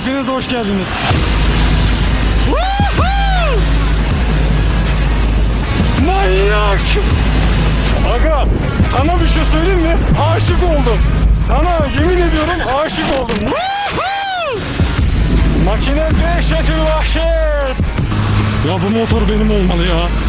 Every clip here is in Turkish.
hepiniz hoş geldiniz. Manyak! Aga sana bir şey söyleyeyim mi? Aşık oldum. Sana yemin ediyorum aşık oldum. Makine dehşetül vahşet. Ya bu motor benim olmalı ya.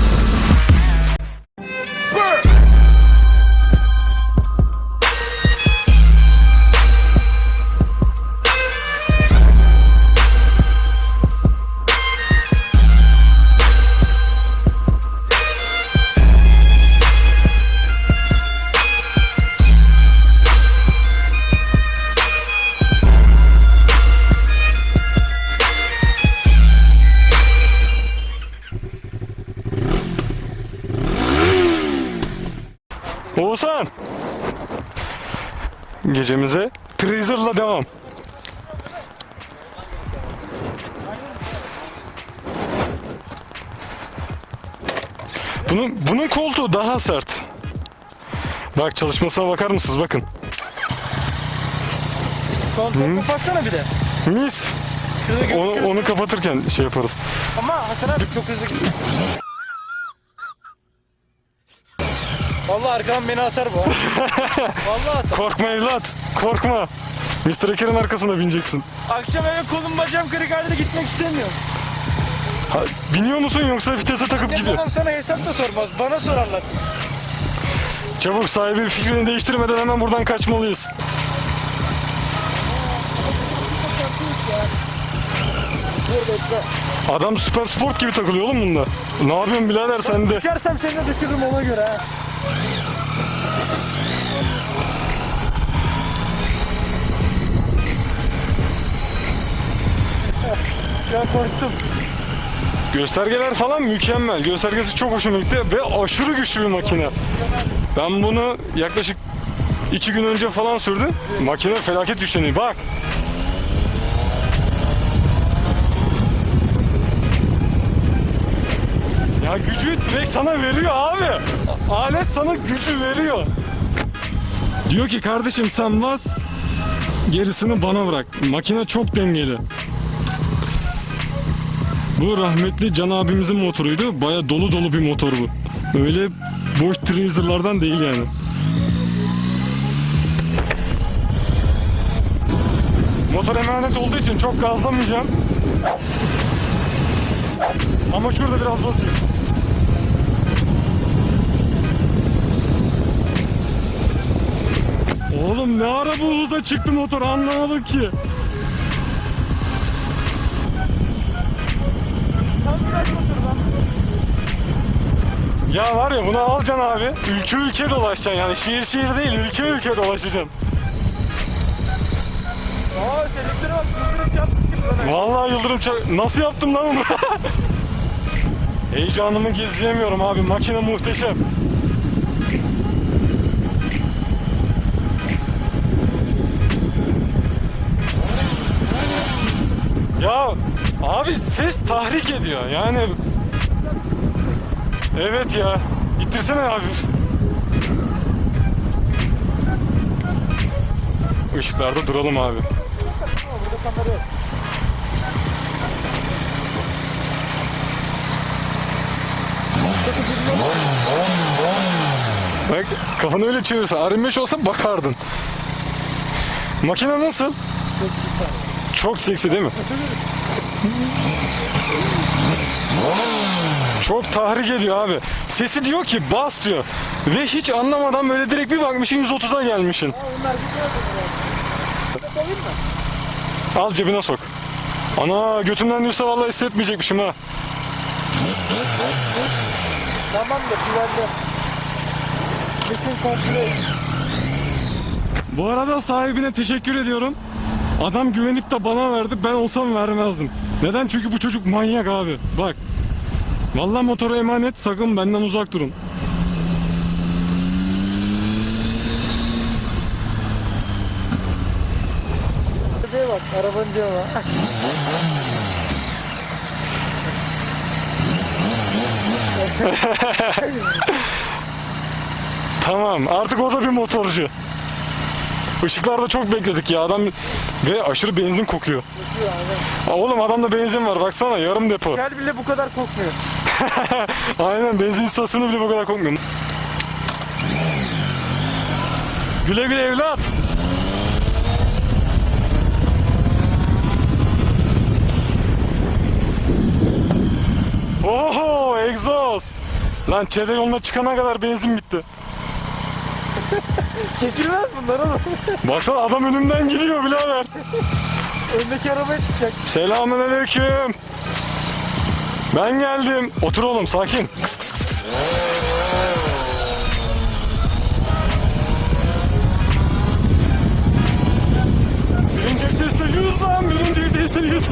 Gecemize Treaser'la devam. Bunun, bunun koltuğu daha sert. Bak çalışmasına bakar mısınız? Bakın. Kontrol kapatsana bir de. Mis. Şurada Onu, onu kapatırken şey yaparız. Ama Hasan abi çok hızlı gidiyor. Vallahi arkadan beni atar bu. Vallahi atar. Korkma evlat. Korkma. Mr. Eker'in arkasına bineceksin. Akşam eve kolum bacağım kırık halde gitmek istemiyorum. Ha, biniyor musun yoksa vitese takıp gidiyor? babam sana hesap da sormaz. Bana sorarlar. Çabuk sahibi fikrini değiştirmeden hemen buradan kaçmalıyız. Dur bekle. Adam süper sport gibi takılıyor oğlum bunda. Ne yapıyorsun birader sen de? Düşersem seni de düşürürüm ona göre ha. Korktum. Göstergeler falan mükemmel. Göstergesi çok hoşuma gitti ve aşırı güçlü bir makine. Ben bunu yaklaşık iki gün önce falan sürdüm. Makine felaket güçleniyor. Bak. Ya gücü direkt sana veriyor abi. Alet sana gücü veriyor. Diyor ki kardeşim sen bas gerisini bana bırak. Makine çok dengeli. Bu rahmetli Can abimizin motoruydu. Baya dolu dolu bir motor bu. Öyle boş treaserlardan değil yani. Motor emanet olduğu için çok gazlamayacağım. Ama şurada biraz basayım. Oğlum ne ara bu hıza çıktı motor anlamadım ki. Ya var ya bunu alacaksın abi. Ülke ülke dolaşacaksın yani şehir şehir değil ülke ülke dolaşacaksın. Aa selektörü bak. Yıldırım çarpmış gibi bana. Vallahi Yıldırım ça- nasıl yaptım lan onu? Heyecanımı gizleyemiyorum abi makine muhteşem. Abi ses tahrik ediyor yani. Evet ya. İttirsene hafif. Işıklarda duralım abi. Bak kafanı öyle çevirse R25 olsa bakardın. Makine nasıl? Çok seksi değil mi? Çok tahrik ediyor abi. Sesi diyor ki bas diyor. Ve hiç anlamadan böyle direkt bir bakmışsın 130'a gelmişsin. Mı? Al cebine sok. Ana götümden diyorsa vallahi hissetmeyecekmişim ha. Tamamdır güvenli. Bütün kontrol. Bu arada sahibine teşekkür ediyorum. Adam güvenip de bana verdi. Ben olsam vermezdim. Neden? Çünkü bu çocuk manyak abi. Bak. Vallahi motora emanet. Sakın benden uzak durun. Bebeğe bak arabanın diyorlar. Tamam. Artık o da bir motorcu. Işıklarda çok bekledik ya adam ve aşırı benzin kokuyor. Aa, Oğlum adamda benzin var baksana yarım depo. Gel bile bu kadar kokmuyor. Aynen benzin istasyonu bile bu kadar kokmuyor. Güle güle evlat. Oho egzoz. Lan çevre yoluna çıkana kadar benzin bitti. Çekilmez bunlar oğlum. Baksana adam önümden gidiyor birader. Öndeki arabaya çıkacak. Selamünaleyküm. Ben geldim. Otur oğlum sakin. Kıs kıs kıs kıs. Birinci viteste 100 lan. Birinci viteste 100.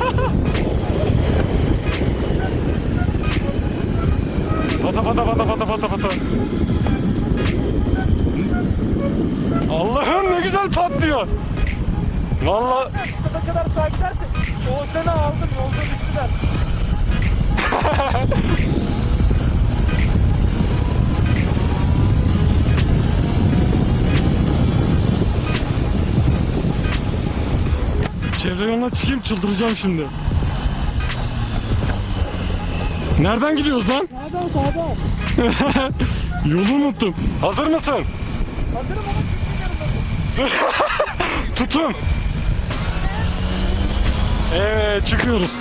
pata pata pata pata pata pata. Allah'ım ne güzel patlıyor. Vallahi Ne kadar o sene aldım yolda düştüler. Çevre yoluna çıkayım çıldıracağım şimdi. Nereden gidiyoruz lan? Sağdan sağdan. Yolu unuttum. Hazır mısın? Hazırım ama Tutun. Evet çıkıyoruz.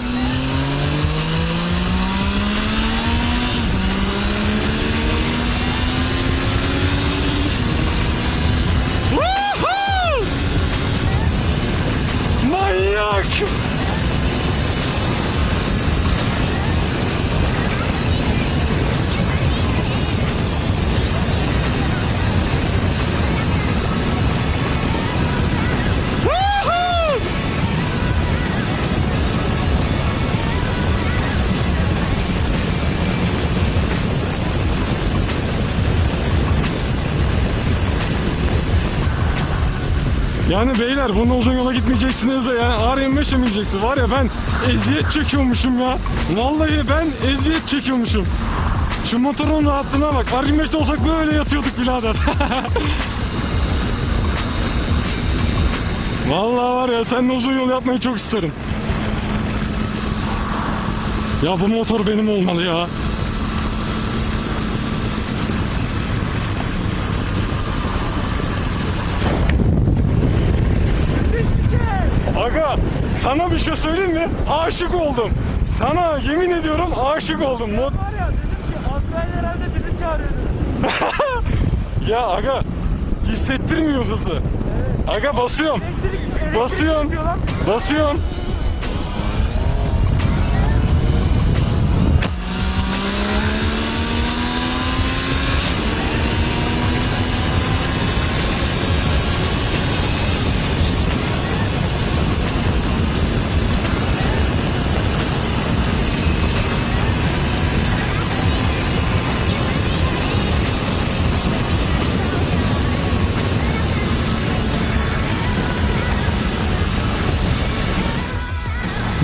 Yani beyler bunun uzun yola gitmeyeceksiniz de yani R25 yemeyeceksiniz. Var ya ben eziyet çekiyormuşum ya. Vallahi ben eziyet çekiyormuşum. Şu motorun rahatlığına bak. R25'te olsak böyle yatıyorduk birader. Vallahi var ya seninle uzun yol yapmayı çok isterim. Ya bu motor benim olmalı ya. Aga sana bir şey söyleyeyim mi? Aşık oldum. Sana yemin ediyorum aşık oldum. Mod... var ya dedim ki Azrail herhalde bizi çağırıyor. Ya aga hissettirmiyor hızı. Aga basıyorum. Elektrik, elektrik Basıyorum. Basıyorum.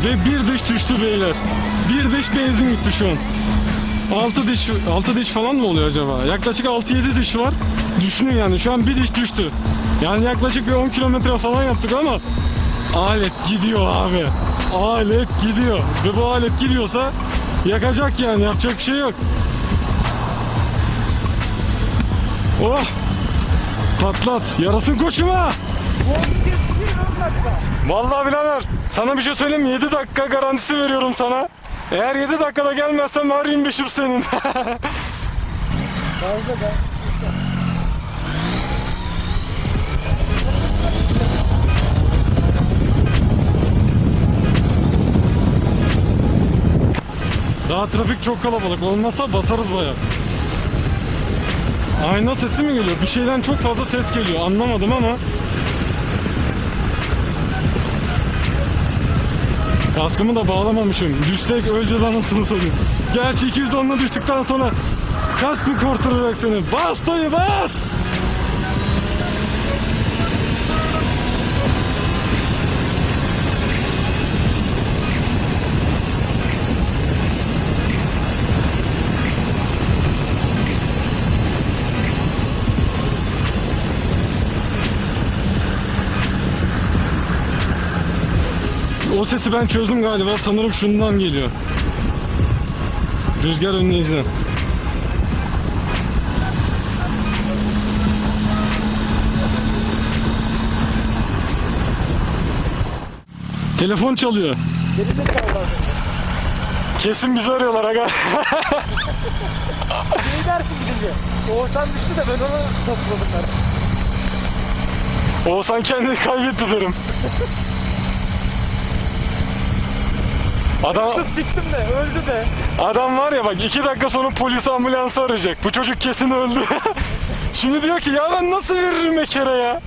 Ve bir diş düştü beyler. Bir diş benzin gitti şu an. 6 diş, 6 diş falan mı oluyor acaba? Yaklaşık 6-7 diş var. Düşünün yani şu an bir diş düştü. Yani yaklaşık bir 10 kilometre falan yaptık ama alet gidiyor abi. Alet gidiyor. Ve bu alet gidiyorsa yakacak yani yapacak bir şey yok. Oh! Patlat. Yarasın koçuma. Bu Vallahi birader sana bir şey söyleyeyim mi? 7 dakika garantisi veriyorum sana. Eğer 7 dakikada gelmezsen var 25'im senin. Fazla be. Daha trafik çok kalabalık olmasa basarız baya. Ayna sesi mi geliyor? Bir şeyden çok fazla ses geliyor. Anlamadım ama. Kaskımı da bağlamamışım. Düşsek öleceğiz anasını satayım. Gerçi 210'la düştükten sonra kask mı kurtaracak seni? Bas dayı bas! O sesi ben çözdüm galiba. Sanırım şundan geliyor. Rüzgar önleyiciden. Telefon çalıyor. Kesin bizi arıyorlar aga. Ne dersin gidince? Oğuzhan düştü de ben onu topladım ben. Oğuzhan kendini kaybetti derim. Adam, Siktim de öldü de. adam var ya bak iki dakika sonra polis ambulansı arayacak. Bu çocuk kesin öldü. Şimdi diyor ki ya ben nasıl veririm Eker'e ya?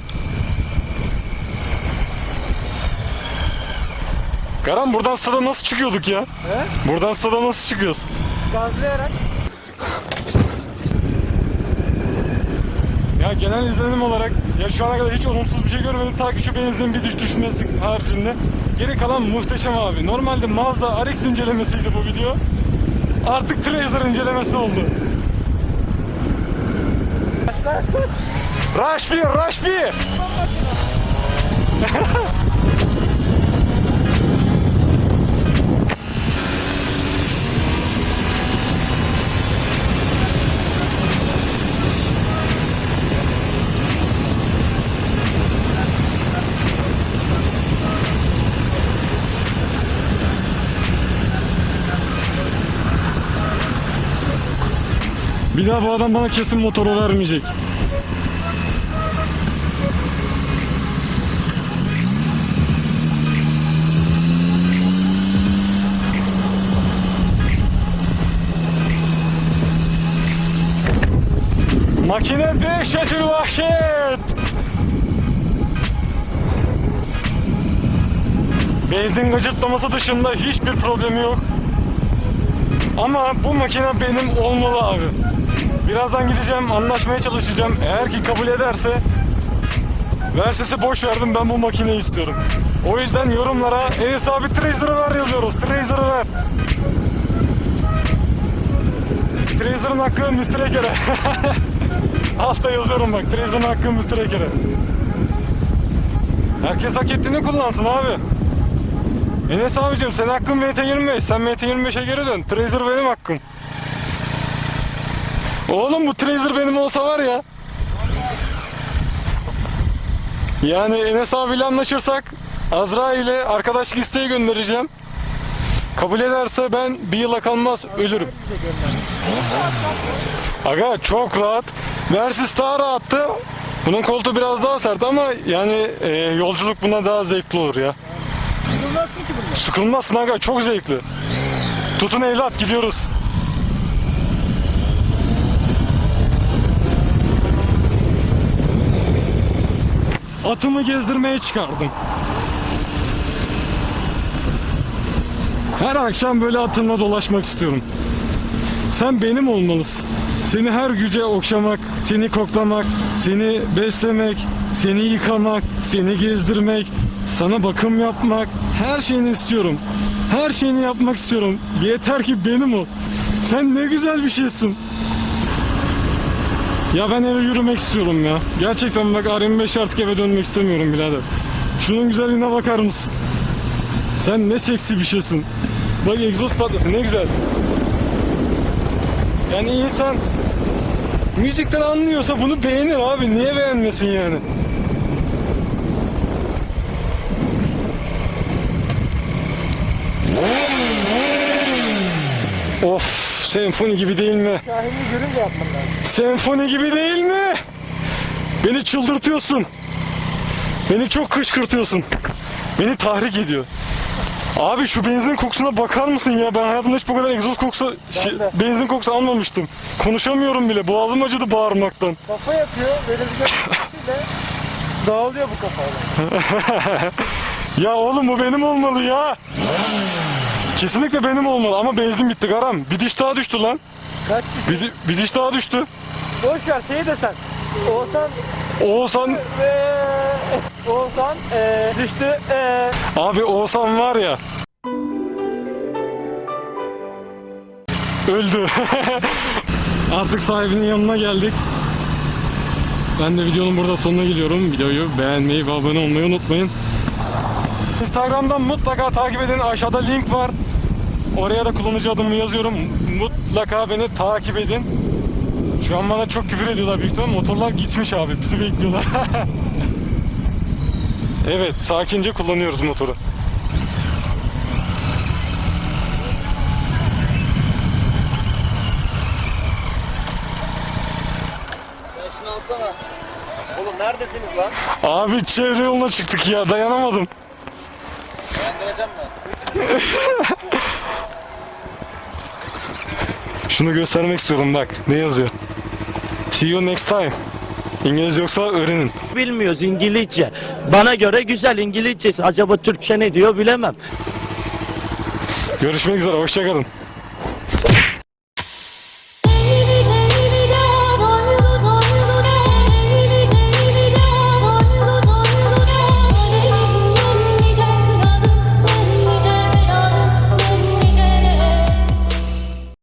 Karan buradan stada nasıl çıkıyorduk ya? He? Buradan stada nasıl çıkıyoruz? Gazlayarak. Ya genel izlenim olarak ya şu ana kadar hiç olumsuz bir şey görmedim. Ta ki şu benzin bir düş düşmesi haricinde. Geri kalan muhteşem abi. Normalde Mazda RX incelemesiydi bu video. Artık Tracer incelemesi oldu. Rush 1, Rush 1. Bir daha bu adam bana kesin motoru vermeyecek. Makine dehşetül vahşet. Benzin gıcırtlaması dışında hiçbir problemi yok. Ama bu makine benim olmalı abi. Birazdan gideceğim, anlaşmaya çalışacağım. Eğer ki kabul ederse Versesi boş verdim ben bu makineyi istiyorum. O yüzden yorumlara Enes abi Trazer'ı ver yazıyoruz. Trazer'ı ver. Trazer'ın hakkı Mr. Eker'e. Altta yazıyorum bak. Trazer'ın hakkı Mr. Eker'e. Herkes hak ettiğini kullansın abi. Enes abicim senin hakkın MT25. Sen MT25'e geri dön. Trazer benim hakkım. Oğlum bu Trazer benim olsa var ya. Yani Enes abiyle anlaşırsak Azra ile arkadaşlık isteği göndereceğim. Kabul ederse ben bir yıla kalmaz ölürüm. Aga çok rahat. Versys daha rahattı. Bunun koltuğu biraz daha sert ama yani e, yolculuk buna daha zevkli olur ya. Sıkılmazsın ki bundan. Sıkılmazsın aga çok zevkli. Tutun evlat gidiyoruz. Atımı gezdirmeye çıkardım. Her akşam böyle atımla dolaşmak istiyorum. Sen benim olmalısın. Seni her güce okşamak, seni koklamak, seni beslemek, seni yıkamak, seni gezdirmek, sana bakım yapmak, her şeyini istiyorum. Her şeyini yapmak istiyorum. Yeter ki benim ol. Sen ne güzel bir şeysin. Ya ben eve yürümek istiyorum ya. Gerçekten bak R25 artık eve dönmek istemiyorum birader. Şunun güzelliğine bakar mısın? Sen ne seksi bir şeysin. Bak egzoz patlası ne güzel. Yani insan müzikten anlıyorsa bunu beğenir abi. Niye beğenmesin yani? Of senfoni gibi değil mi? Şahin'i görünce yapman lazım. Senfoni gibi değil mi? Beni çıldırtıyorsun. Beni çok kışkırtıyorsun. Beni tahrik ediyor. Abi şu benzin kokusuna bakar mısın ya? Ben hayatımda hiç bu kadar egzoz kokusu, şey- de. benzin kokusu almamıştım. Konuşamıyorum bile. Boğazım acıdı bağırmaktan. Kafa yapıyor. Böyle bir görüntüyle dağılıyor bu kafayla. Ya oğlum bu benim olmalı ya. Kesinlikle benim olmalı ama benzin bitti Garam. Bir diş daha düştü lan. Kaç kişi? Bir, di- bir diş daha düştü. Boş ver şeyi de sen. Oğuzhan Oğuzhan, ve Oğuzhan eee düştü. Eee abi Oğuzhan var ya. Öldü. Artık sahibinin yanına geldik. Ben de videonun burada sonuna geliyorum. Videoyu beğenmeyi ve abone olmayı unutmayın. Instagram'dan mutlaka takip edin. Aşağıda link var. Oraya da kullanıcı adımı yazıyorum. Mutlaka beni takip edin. Şu an bana çok küfür ediyorlar büyük ihtimal. Motorlar gitmiş abi. Bizi bekliyorlar. evet, sakince kullanıyoruz motoru. Şunu alsana. Oğlum neredesiniz lan? Abi çevre yoluna çıktık ya. Dayanamadım. Beğendireceğim ben. Şunu göstermek istiyorum bak. Ne yazıyor? See you next time. İngilizce yoksa öğrenin. Bilmiyoruz İngilizce. Bana göre güzel İngilizcesi. Acaba Türkçe ne diyor bilemem. Görüşmek üzere. Hoşçakalın.